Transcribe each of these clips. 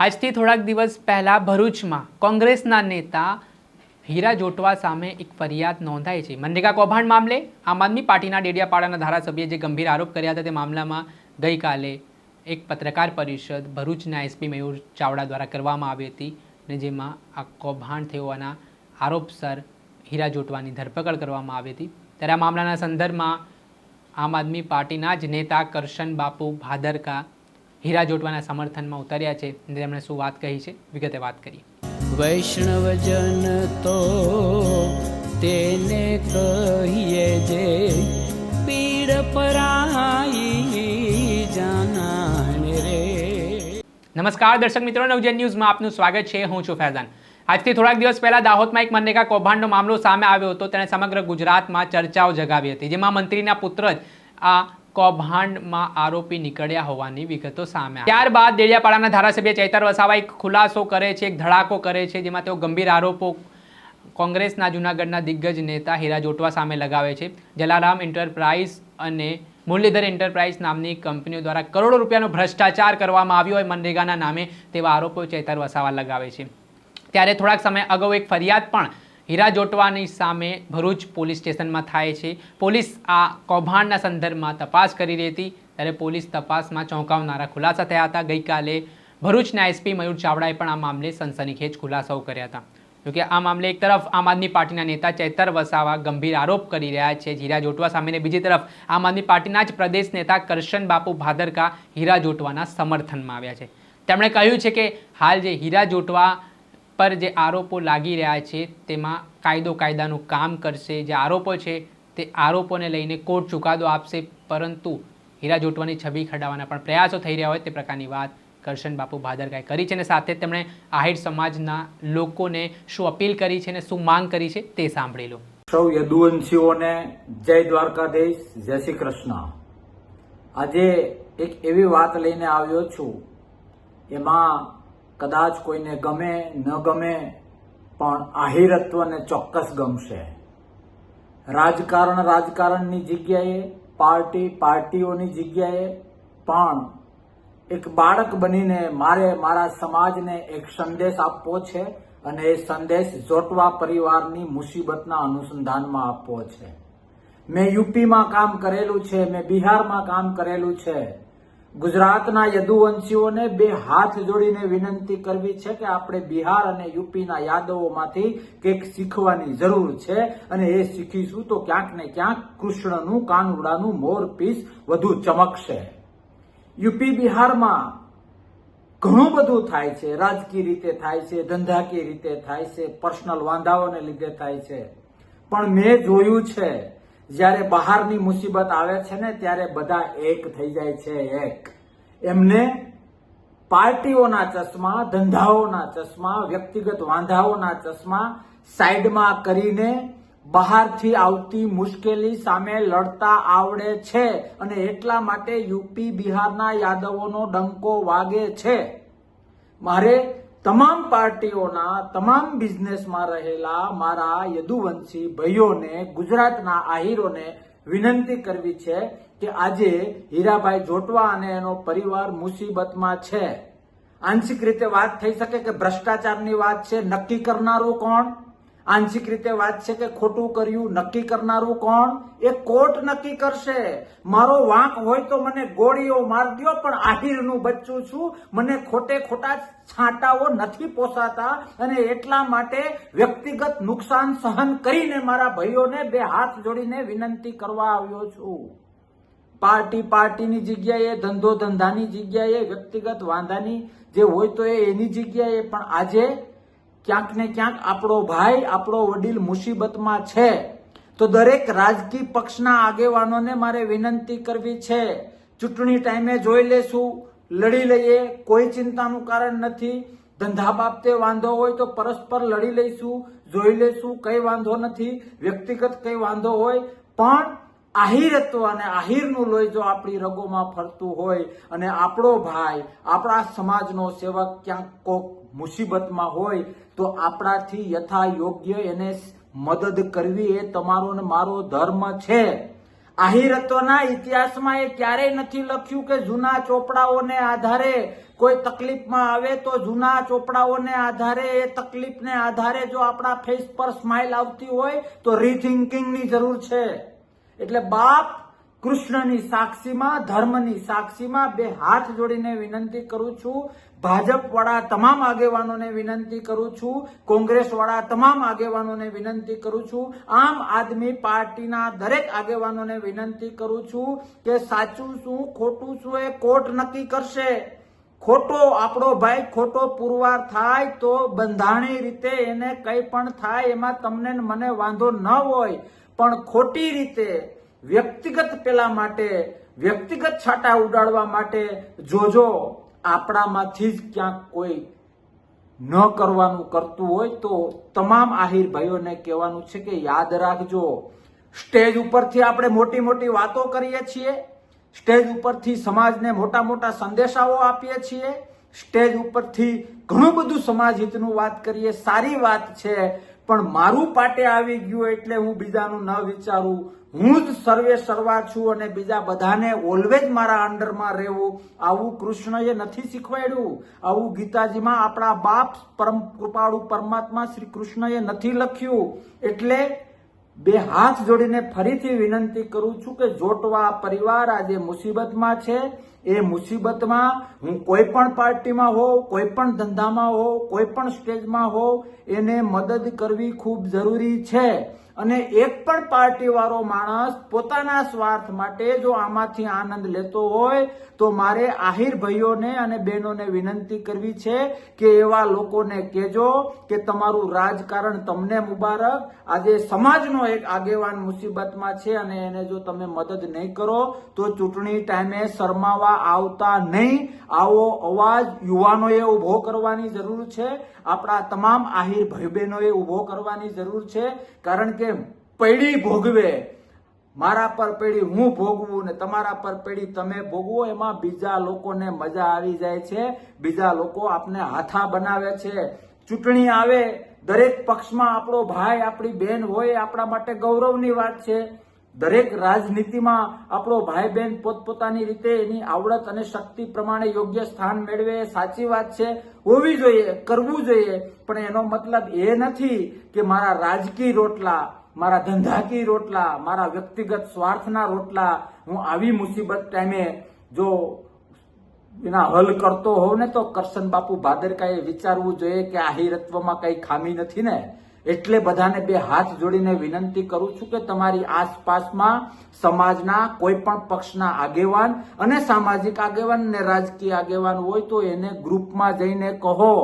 આજથી થોડાક દિવસ પહેલા ભરૂચમાં કોંગ્રેસના નેતા હીરા જોટવા સામે એક ફરિયાદ નોંધાઈ છે. મનરેગા કૌભાંડ મામલે આમ આદમી પાર્ટીના ડેડિયાપાડાના ધારાસભ્યએ જે ગંભીર આરોપ કર્યા હતા તે મામલામાં ગઈકાલે એક પત્રકાર પરિષદ ભરૂચના એસપી મયુર ચાવડા દ્વારા કરવામાં આવી હતી અને જેમાં આ કૌભાંડ થયોના આરોપસર હીરા જોટવાની ધરપકડ કરવામાં આવી હતી. ત્યારે આ મામલાના સંદર્ભમાં આમ આદમી પાર્ટીના જ નેતા કરશન બાપુ ભાદરકા હીરા જોટવાના સમર્થનમાં ઉતર્યા છે. અને તેમણે શું વાત કહી છે? વિગતે વાત કરીએ. વૈષ્ણવજન તો તેને કહીએ જે પીડ પરાઈ જાનાને રે. નમસ્કાર દર્શક મિત્રો નવજન ન્યૂઝમાં આપનું સ્વાગત છે. હું છું ફૈઝાન. આજથી થોડાક દિવસ પહેલા દાહોદમાં એક મનરેગા કૌભાંડનો મામલો સામે આવ્યો હતો. તેણે સમગ્ર ગુજરાતમાં ચર્ચાઓ જગાવી હતી જેમાં મંત્રીના પુત્ર જ આ કૌભાંડમાં આરોપી નીકળ્યા હોવાની વિગતો સામે ત્યારબાદ દેડિયાપાડાના ધારાસભ્ય ચૈતર વસાવા ખુલાસો કરે છે, એક ધડાકો કરે છે, જેમાં તેઓ ગંભીર આરોપો કોંગ્રેસના જૂનાગઢના દિગ્ગજ નેતા હીરા જોટવા સામે લગાવે છે. જલારામ એન્ટરપ્રાઇઝ અને મુરલીધર એન્ટરપ્રાઇઝ નામની કંપનીઓ દ્વારા કરોડો રૂપિયાનો ભ્રષ્ટાચાર કરવામાં આવ્યો હોય મનરેગાના નામે તેવા આરોપો ચૈતર વસાવા લગાવે છે. ત્યારે થોડાક સમય અગાઉ એક ફરિયાદ પણ હીરા જોટવાની સામે ભરૂચ પોલીસ સ્ટેશનમાં થાય છે. પોલીસ આ કૌભાંડના સંદર્ભમાં તપાસ કરી રહી હતી. ત્યારે પોલીસ તપાસમાં ચોંકાવનારા ખુલાસા થયા હતા. ગઈકાલે ભરૂચના એસપી મયુર ચાવડાએ પણ આ મામલે સનસનીખેજ ખુલાસાઓ કર્યા હતા. જોકે આ મામલે એક તરફ આમ આદમી પાર્ટીના નેતા ચૈતર વસાવા ગંભીર આરોપ કરી રહ્યા છે હીરા જોટવા સામેને બીજી તરફ આમ આદમી પાર્ટીના જ પ્રદેશ નેતા કરશન બાપુ ભાદરકા હીરા જોટવાના સમર્થનમાં આવ્યા છે. તેમણે કહ્યું છે કે હાલ જે હીરા જોટવા પર જે આરોપો લાગી રહ્યા છે, તેમાં કાયદો કાયદાનું કામ કરશે. જે આરોપો છે, તે આરોપોને લઈને કોર્ટ ચુકાદો આપશે. પરંતુ હીરા જોટવાની છબી ખડાવવાના પણ પ્રયાસો થઈ રહ્યા હોય તે પ્રકારની વાત કરશન બાપુ ભાદરકાએ કરી છે. અને સાથે તેમણે આહિર સમાજના લોકોને શું અપીલ કરી છે અને શું માંગ કરી છે તે સાંભળી લો. સૌ યદુવંશીઓને જય દ્વારકાધીશ, જય શ્રી કૃષ્ણ. આજે એક એવી વાત લઈને આવ્યો છું. એમાં કદાચ કોઈને ગમે, ન ગમે, પણ આહિરત્વને ચોક્કસ ગમશે. રાજકારણ રાજકારણની જગ્યાએ, પાર્ટી પાર્ટીઓની જગ્યાએ, પણ એક બાળક બનીને મારે મારા સમાજને એક સંદેશ આપવો છે અને એ સંદેશ જોટવા પરિવારની મુસીબતના અનુસંધાનમાં આપવો છે. મેં યુપીમાં કામ કરેલું છે, મેં બિહારમાં કામ કરેલું છે. ગુજરાતના યદુવંશીઓને બે હાથ જોડીને વિનંતી કરવી છે કે આપણે બિહાર અને યુપીના યાદવોમાંથી કંઈક શીખવાની જરૂર છે અને એ શીખીશું તો ક્યાંક ને ક્યાંક કૃષ્ણનું, કાનુડાનું મોર પીસ વધુ ચમકશે. યુપી બિહારમાં ઘણું બધું થાય છે. રાજકીય રીતે થાય છે, ધંધાકીય રીતે થાય છે, પર્સનલ વાંધાઓને લીધે થાય છે. પણ મેં જોયું છે જ્યારે બહારની મુસીબત આવે છે ને, ત્યારે બધા એક થઈ જાય છે, એક. એમને પાર્ટીઓના ચશ્મા, ધંધાઓના ચશ્મા, વ્યક્તિગત વાંધાઓના ચશ્મા સાઈડમાં કરીને બહારથી આવતી મુશ્કેલી સામે લડતા આવડે છે અને એટલા માટે યુપી બિહારના યાદવોનો ડંકો વાગે છે. મારે તમામ પાર્ટીઓના, તમામ બિઝનેસમાં રહેલા મારા યદુવંશી ભાઈઓને, ગુજરાતના આહીરોને વિનંતી કરવી છે કે આજે હીરાભાઈ જોટવા અને એનો પરિવાર મુસીબતમાં છે. આંશિક રીતે વાત થઈ શકે કે ભ્રષ્ટાચારની વાત છે? નક્કી કરનારું કોણ? આંશિક રીતે વાત છે કે ખોટું કર્યું, નક્કી કરનારું કોણ? એ કોર્ટ નક્કી કરશે. મારો વાંક હોય તો મને ગોળીઓ માર દ્યો, પણ આહિરનું બચ્ચું છું. મને ખોટે ખોટા છાંટાઓ નથી પોસાતા અને એટલા માટે વ્યક્તિગત નુકસાન સહન કરીને મારા ભાઈઓને બે હાથ જોડીને વિનંતી કરવા આવ્યો છું. પાર્ટી પાર્ટીની જગ્યાએ, ધંધો ધંધાની જગ્યાએ, વ્યક્તિગત વાંધાની જે હોય તો એની જગ્યાએ, પણ આજે ક્યાંક ને ક્યાંક આપણો ભાઈ, આપણો વડીલ મુસીબતમાં છે. તો દરેક રાજકીય પક્ષના આગેવાનોને મારે વિનંતી કરવી છે. ચૂંટણી ટાઈમે જોઈ લેશું. લડી લઈએ. કોઈ ચિંતાનું કારણ નથી. ધંધા બાબતે વાંધો હોય તો પરસ્પર લડી લઈશું, જોઈ લેશું. કઈ વાંધો નથી. વ્યક્તિગત કઈ વાંધો હોય. પણ આહિરત્વ અને આહિરનું લોહી જો આપણી રગોમાં ફરતું હોય અને આપણો ભાઈ, આપણા સમાજનો સેવક ક્યાંક કોક મુસીબતમાં હોય તો આપણાથી યથા યોગ્ય એને મદદ કરવી એ તમારો ને મારો ધર્મ છે. આહિરતોના ઇતિહાસમાં એ ક્યારેય નથી લખ્યું કે જૂના ચોપડાઓને આધારે કોઈ તકલીફમાં આવે તો જૂના ચોપડાઓને આધારે, એ તકલીફને આધારે જો આપણા ફેસ પર સ્માઇલ આવતી હોય તો રીથિંકિંગની જરૂર છે. એટલે બાપ કૃષ્ણની સાક્ષીમાં, ધર્મની સાક્ષીમાં બે હાથ જોડીને વિનંતી કરું છું. ભાજપ વાળા તમામ આગેવાનોને વિનંતી કરું છું. કોંગ્રેસ વાળા તમામ આગેવાનોને વિનંતી કરું છું. આમ આદમી પાર્ટીના દરેક આગેવાનોને વિનંતી કરું છું કે સાચું શું, ખોટું શું એ કોર્ટ નક્કી કરશે. ખોટો આપણો ભાઈ, ખોટો પુરવાર થાય તો બંધાણી રીતે એને કંઈ પણ થાય એમાં તમને મને વાંધો ન હોય. પણ ખોટી રીતે વ્યક્તિગત પેલા માટે, વ્યક્તિગત છાટા ઉડાડવા માટે જોજો, આપણામાંથી જ ક્યાંક કોઈ ન કરવાનું કરતું હોય તો તમામ આહિર ભાઈઓને કહેવાનું છે કે યાદ રાખજો. સ્ટેજ ઉપરથી આપણે મોટી મોટી વાતો કરીએ છીએ. સ્ટેજ ઉપરથી સમાજને મોટા મોટા સંદેશાઓ આપીએ છીએ. સ્ટેજ ઉપરથી ઘણું બધું સમાજ હિતનું વાત કરીએ. સારી વાત છે. પણ મારું પાટે આવી ગયું એટલે હું બીજાનું ન વિચારું. હું જ સર્વે સર્વા છું અને બીજા બધાને ઓલવેજ મારા અંડરમાં રહેવું. આવું કૃષ્ણએ નથી શીખવાડ્યું. આવું ગીતાજીમાં આપણા બાપ પરમ કૃપાળુ પરમાત્મા શ્રી કૃષ્ણએ નથી લખ્યું. એટલે બે હાથ જોડીને ફરીથી વિનંતી કરું છું કે જોટવા પરિવાર આજે મુસીબતમાં છે. એ મુસીબતમાં હું કોઈ પણ પાર્ટીમાં હોઉં, કોઈ પણ ધંધામાં હોઉં, કોઈ પણ સ્ટેજમાં હોઉં, એને મદદ કરવી ખૂબ જરૂરી છે. અને એક પણ પાર્ટીવાળો માણસ પોતાના સ્વાર્થ માટે જો આમાંથી આનંદ લેતો હોય તો મારે આહિર ભાઈઓને અને બહેનોને વિનંતી કરવી છે કે એવા લોકોને કહેજો કે તમારું રાજકારણ તમને મુબારક. આજે સમાજનો એક આગેવાન મુસીબતમાં છે અને એને જો તમે મદદ નહીં કરો, તો ચૂંટણી ટાઈમે શરમાવા આવતા નહીં. આવો અવાજ યુવાનોએ ઊભો કરવાની જરૂર છે. આપણા તમામ આહિર ભાઈ બહેનોએ ઊભો કરવાની જરૂર છે. કારણ કે પૈડી ભોગવે મારા પર પેઢી હું ભોગવું ને તમારા પર પેઢી તમે ભોગવો, એમાં બીજા લોકોને મજા આવી જાય છે. બીજા લોકો આપને હાથા બનાવે છે. ચૂંટણી આવે, દરેક પક્ષમાં આપણો ભાઈ, આપણી બેન હોય, આપણા માટે ગૌરવની વાત છે. દરેક રાજનીતિમાં આપણો ભાઈ બહેન પોતપોતાની રીતે એની આવડત અને શક્તિ પ્રમાણે યોગ્ય સ્થાન મેળવે, સાચી વાત છે. હોવી જોઈએ, કરવું જોઈએ. પણ એનો મતલબ એ નથી કે મારા રાજકીય રોટલા મારા ધંધાકીય રોટલા, મારા વ્યક્તિગત સ્વાર્થના રોટલા, હું આવી મુસીબત ટાઈમે જો એના હલ કરતો હોઉં ને તો કરશન બાપુ ભાદરકાએ વિચારવું જોઈએ કે આહિરત્વમાં કઈ ખામી નથી ને? એટલે બધાને બે હાથ જોડીને વિનંતી કરું છું કે તમારી આસપાસમાં સમાજના કોઈ પણ પક્ષના આગેવાન અને સામાજિક આગેવાન ને રાજકીય આગેવાન હોય તો એને ગ્રુપમાં જઈને કહો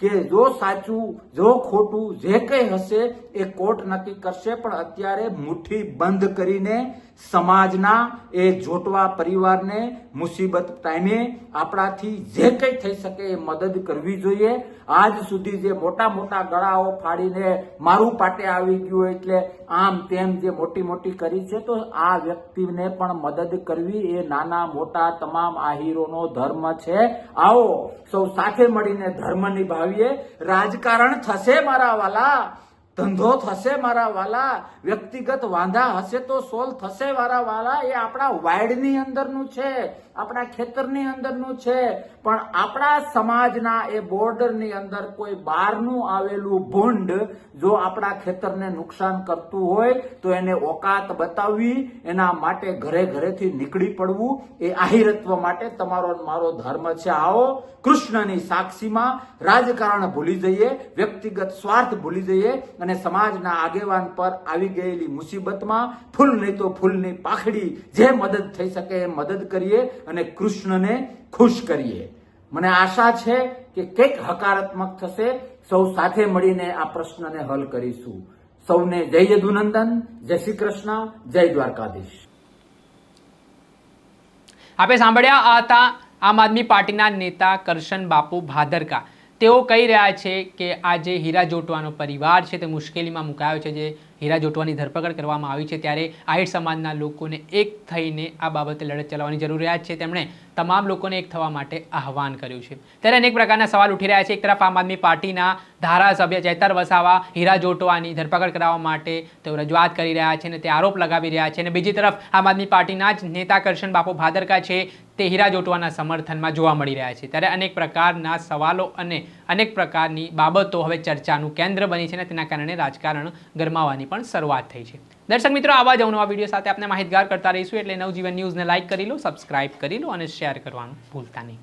કે જો સાચું, જો ખોટું, જે કંઈ હશે એ કોર્ટ નક્કી કરશે, પણ અત્યારે મુઠ્ઠી બંધ કરીને સમાજના એ જોટવા પરિવારને મુસીબત ટાઈમે આપણાથી જે કંઈ થઈ શકે એ મદદ કરવી જોઈએ. આજ સુધી જે મોટા મોટા ગળાઓ ફાડીને મારું પાટે આવી ગયું એટલે આમ તેમ જે મોટી મોટી કરી છે, તો આ વ્યક્તિને પણ મદદ કરવી એ નાના મોટા તમામ આહીરોનો ધર્મ છે. આવો, સૌ સાથે મળીને ધર્મ નિભાવીએ રાજકારણ થશે મારા વાલા. ધંધો થશે મારા વાલા, વ્યક્તિગત વાંધા હશે તો સોલ્વ થશે મારા વાલા. એ આપણા વાઇડની અંદરનું છે, આપણા ખેતરની અંદરનું છે. પણ આપણા સમાજના એ બોર્ડરની અંદર કોઈ બહારનું આવેલું ભૂંડ જો આપણા ખેતરને નુકસાન કરતું હોય, તો એને ઓકાત બતાવવી, એના માટે ઘરે ઘરેથી નીકળી પડવું, એ આહિરત્વ માટે તમારો મારો ધર્મ છે. આવો, કૃષ્ણની સાક્ષીમાં રાજકારણ ભૂલી જઈએ, વ્યક્તિગત સ્વાર્થ ભૂલી જઈએ અને સમાજના આગેવાન પર આવી ગયેલી મુસીબતમાં ફૂલ નહીં તો ફૂલની પાખડી જે મદદ થઈ શકે એ મદદ કરીએ અને કૃષ્ણને ખુશ કરીએ. મને આશા છે કે કંઈક હકારાત્મક થશે. સૌ સાથે મળીને આ પ્રશ્નને હલ કરીશું. સૌને જય યદુનંદન, જય શ્રી કૃષ્ણ, જય દ્વારકાધીશ. આપણે સાંભળ્યા હતા આમ આદમી પાર્ટીના નેતા કરશન બાપુ ભાદરકા. તેઓ કહી રહ્યા છે કે આ જે હીરા જોટવાનો પરિવાર છે તે મુશ્કેલીમાં મુકાયો છે. જે હીરા જોટવાની ધરપકડ કરવામાં આવી છે ત્યારે આહિર સમાજના લોકોને એક થઈને આ બાબતે લડત ચલાવવાની જરૂરિયાત છે. તેમણે તમામ લોકોને એક થવા માટે આહવાન કર્યું છે. ત્યારે અનેક પ્રકારના સવાલ ઉઠી રહ્યા છે. એક તરફ આમ આદમી પાર્ટીના ધારાસભ્ય ચૈતર વસાવા, હીરા જોટવાની ધરપકડ કરાવવા માટે તેઓ રજૂઆત કરી રહ્યા છે અને તે આરોપ લગાવી રહ્યા છે. અને બીજી તરફ આમ આદમી પાર્ટીના જ નેતા કરશન બાપુ ભાદરકા છે, તે હીરા જોટવાના સમર્થનમાં જોવા મળી રહ્યા છે. ત્યારે અનેક પ્રકારના સવાલો અને અનેક પ્રકારની બાબતો હવે ચર્ચાનું કેન્દ્ર બની છે અને તેના કારણે રાજકારણ ગરમાવાની પણ શરૂઆત થઈ છે. દર્શક મિત્રો, આવા જ અવનવા વીડિયો સાથે આપણે માહિતગાર કરતા રહીશું. એટલે નવજીવન ન્યૂઝને લાઇક કરી લો સબસ્ક્રાઇબ કરી લો અને શેર કરવાનું ભૂલતા નહીં.